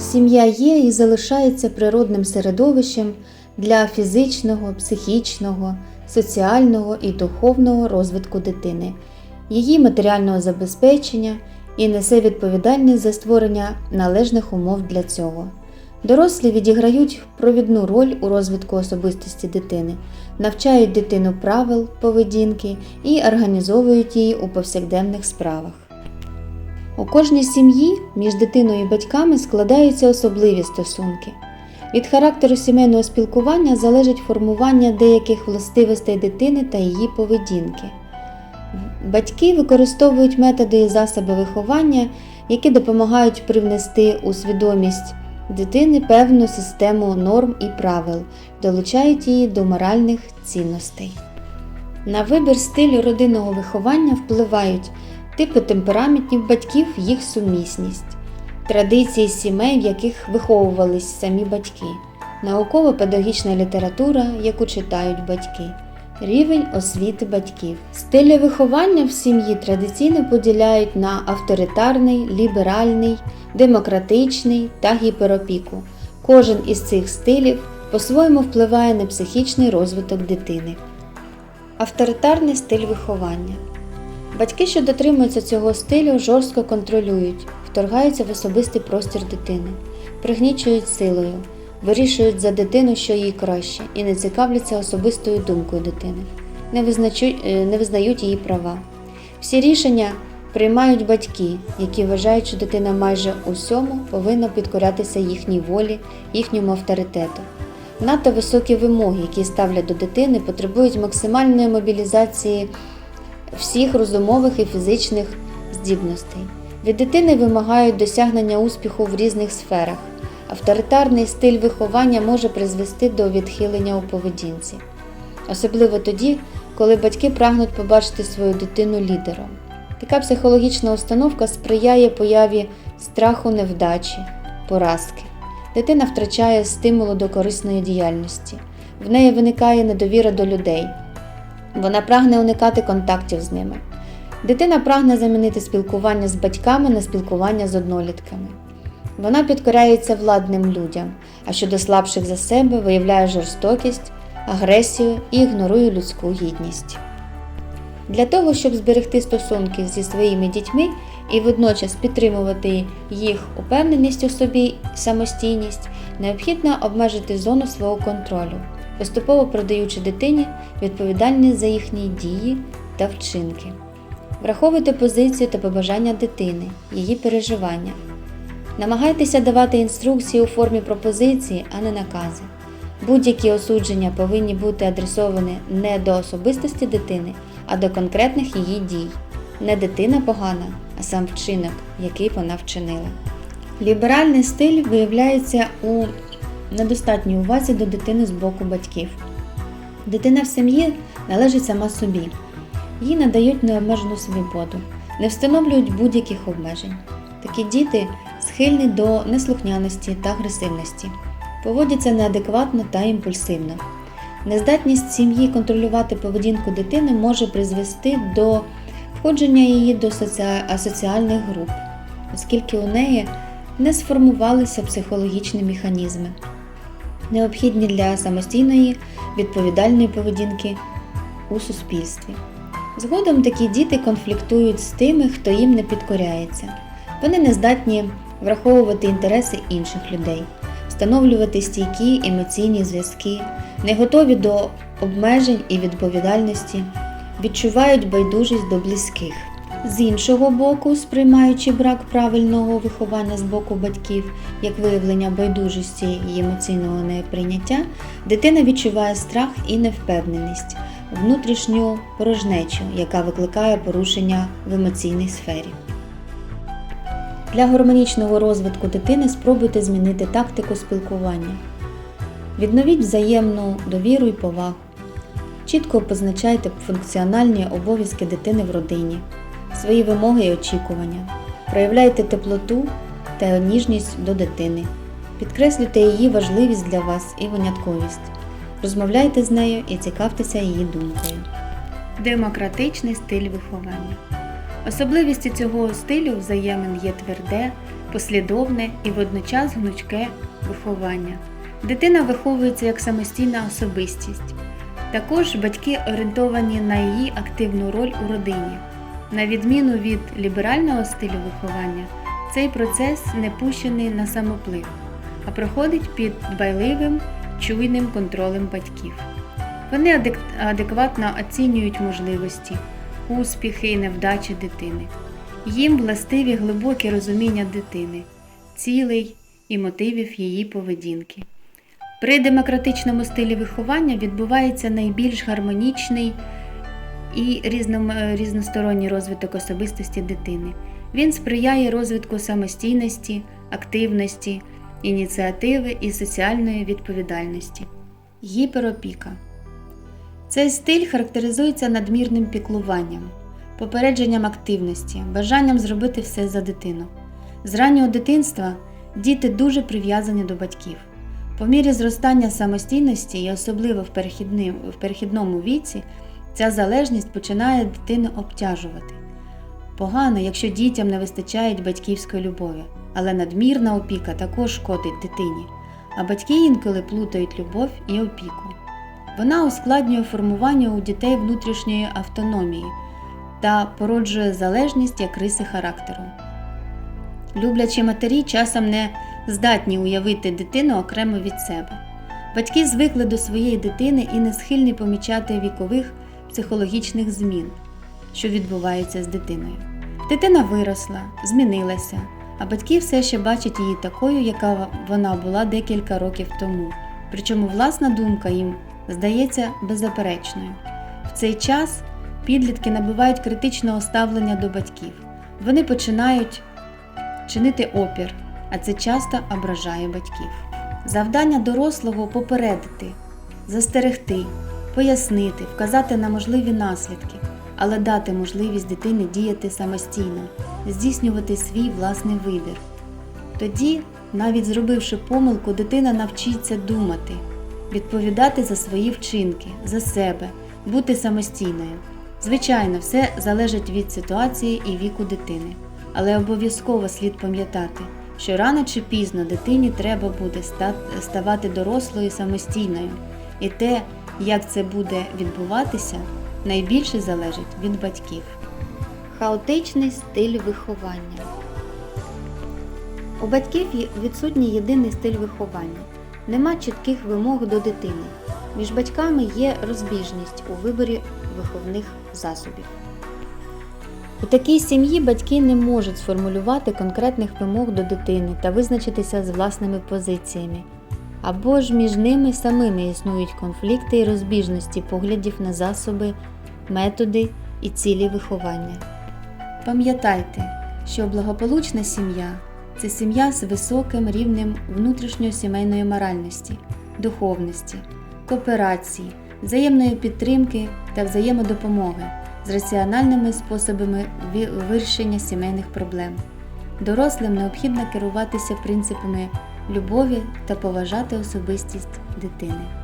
Сім'я є і залишається природним середовищем для фізичного, психічного, соціального і духовного розвитку дитини, її матеріального забезпечення і несе відповідальність за створення належних умов для цього. Дорослі відіграють провідну роль у розвитку особистості дитини, навчають дитину правил поведінки і організовують її у повсякденних справах. У кожній сім'ї між дитиною і батьками складаються особливі стосунки. Від характеру сімейного спілкування залежить формування деяких властивостей дитини та її поведінки. Батьки використовують методи і засоби виховання, які допомагають привнести у свідомість дитини певну систему норм і правил, долучають її до моральних цінностей. На вибір стилю родинного виховання впливають типи темпераментів батьків, їх сумісність, традиції сімей, в яких виховувались самі батьки, науково-педагогічна література, яку читають батьки, рівень освіти батьків. Стилі виховання в сім'ї традиційно поділяють на авторитарний, ліберальний, демократичний та гіперопіку. Кожен із цих стилів по-своєму впливає на психічний розвиток дитини. Авторитарний стиль виховання. Батьки, що дотримуються цього стилю, жорстко контролюють, вторгаються в особистий простір дитини, пригнічують силою, вирішують за дитину, що їй краще, і не цікавляться особистою думкою дитини, не, визначу- е, не визнають її права. Всі рішення приймають батьки, які вважають, що дитина майже усьому повинна підкорятися їхній волі, їхньому авторитету. Надто високі вимоги, які ставлять до дитини, потребують максимальної мобілізації всіх розумових і фізичних здібностей. Від дитини вимагають досягнення успіху в різних сферах. Авторитарний стиль виховання може призвести до відхилення у поведінці, особливо тоді, коли батьки прагнуть побачити свою дитину лідером. Така психологічна установка сприяє появі страху невдачі, поразки. Дитина втрачає стимулу до корисної діяльності. В неї виникає недовіра до людей, вона прагне уникати контактів з ними. Дитина прагне замінити спілкування з батьками на спілкування з однолітками. Вона підкоряється владним людям, а щодо слабших за себе виявляє жорстокість, агресію і ігнорує людську гідність. Для того, щоб зберегти стосунки зі своїми дітьми і водночас підтримувати їх упевненість у собі самостійність, необхідно обмежити зону свого контролю, поступово продаючи дитині відповідальність за їхні дії та вчинки. Враховуйте позицію та побажання дитини, її переживання. Намагайтеся давати інструкції у формі пропозиції, а не накази. Будь-які осудження повинні бути адресовані не до особистості дитини, а до конкретних її дій. Не дитина погана, а сам вчинок, який вона вчинила. Ліберальний стиль виявляється у недостатній увазі до дитини з боку батьків. Дитина в сім'ї належить сама собі. Їй надають необмежену свободу, не встановлюють будь-яких обмежень. Такі діти схильні до неслухняності та агресивності, поводяться неадекватно та імпульсивно. Нездатність сім'ї контролювати поведінку дитини може призвести до входження її до соці- асоціальних груп, оскільки у неї не сформувалися психологічні механізми, необхідні для самостійної відповідальної поведінки у суспільстві. Згодом такі діти конфліктують з тими, хто їм не підкоряється. Вони не здатні враховувати інтереси інших людей, встановлювати стійкі емоційні зв'язки, не готові до обмежень і відповідальності, відчувають байдужість до близьких. З іншого боку, сприймаючи брак правильного виховання з боку батьків як виявлення байдужості і емоційного неприйняття, дитина відчуває страх і невпевненість, внутрішню порожнечу, яка викликає порушення в емоційній сфері. Для гармонічного розвитку дитини спробуйте змінити тактику спілкування. Відновіть взаємну довіру і повагу. Чітко позначайте функціональні обов'язки дитини в родині, свої вимоги і очікування. Проявляйте теплоту та ніжність до дитини. Підкреслюйте її важливість для вас і винятковість. Розмовляйте з нею і цікавтеся її думкою. Демократичний стиль виховання. Особливістю цього стилю взаємин є тверде, послідовне і водночас гнучке виховання. Дитина виховується як самостійна особистість. Також батьки орієнтовані на її активну роль у родині. На відміну від ліберального стилю виховання, цей процес не пущений на самоплив, а проходить під дбайливим, чуйним контролем батьків. Вони адекватно оцінюють можливості, успіхи і невдачі дитини. Їм властиві глибоке розуміння дитини, цілей і мотивів її поведінки. При демократичному стилі виховання відбувається найбільш гармонічний і е, різносторонній розвиток особистості дитини. Він сприяє розвитку самостійності, активності, ініціативи і соціальної відповідальності. Гіперопіка. Цей стиль характеризується надмірним піклуванням, попередженням активності, бажанням зробити все за дитину. З раннього дитинства діти дуже прив'язані до батьків. По мірі зростання самостійності і особливо в перехідному віці, ця залежність починає дитину обтяжувати. Погано, якщо дітям не вистачає батьківської любові, але надмірна опіка також шкодить дитині, а батьки інколи плутають любов і опіку. Вона ускладнює формування у дітей внутрішньої автономії та породжує залежність як риси характеру. Люблячі матері часом не здатні уявити дитину окремо від себе. Батьки звикли до своєї дитини і не схильні помічати вікових психологічних змін, що відбуваються з дитиною. Дитина виросла, змінилася, а батьки все ще бачать її такою, яка вона була декілька років тому. Причому власна думка їм здається беззаперечною. В цей час підлітки набувають критичного ставлення до батьків. Вони починають чинити опір, а це часто ображає батьків. Завдання дорослого попередити, застерегти, пояснити, вказати на можливі наслідки, але дати можливість дитині діяти самостійно, здійснювати свій власний вибір. Тоді, навіть зробивши помилку, дитина навчиться думати, відповідати за свої вчинки, за себе, бути самостійною. Звичайно, все залежить від ситуації і віку дитини, але обов'язково слід пам'ятати, що рано чи пізно дитині треба буде ставати дорослою самостійною, і те, як це буде відбуватися, найбільше залежить від батьків. Хаотичний стиль виховання. У батьків відсутній єдиний стиль виховання. Нема чітких вимог до дитини. Між батьками є розбіжність у виборі виховних засобів. У такій сім'ї батьки не можуть сформулювати конкретних вимог до дитини та визначитися з власними позиціями. Або ж між ними самими існують конфлікти і розбіжності поглядів на засоби, методи і цілі виховання. Пам'ятайте, що благополучна сім'я це сім'я з високим рівнем внутрішньосімейної моральності, духовності, кооперації, взаємної підтримки та взаємодопомоги з раціональними способами вирішення сімейних проблем. Дорослим необхідно керуватися принципами любові та поважати особистість дитини.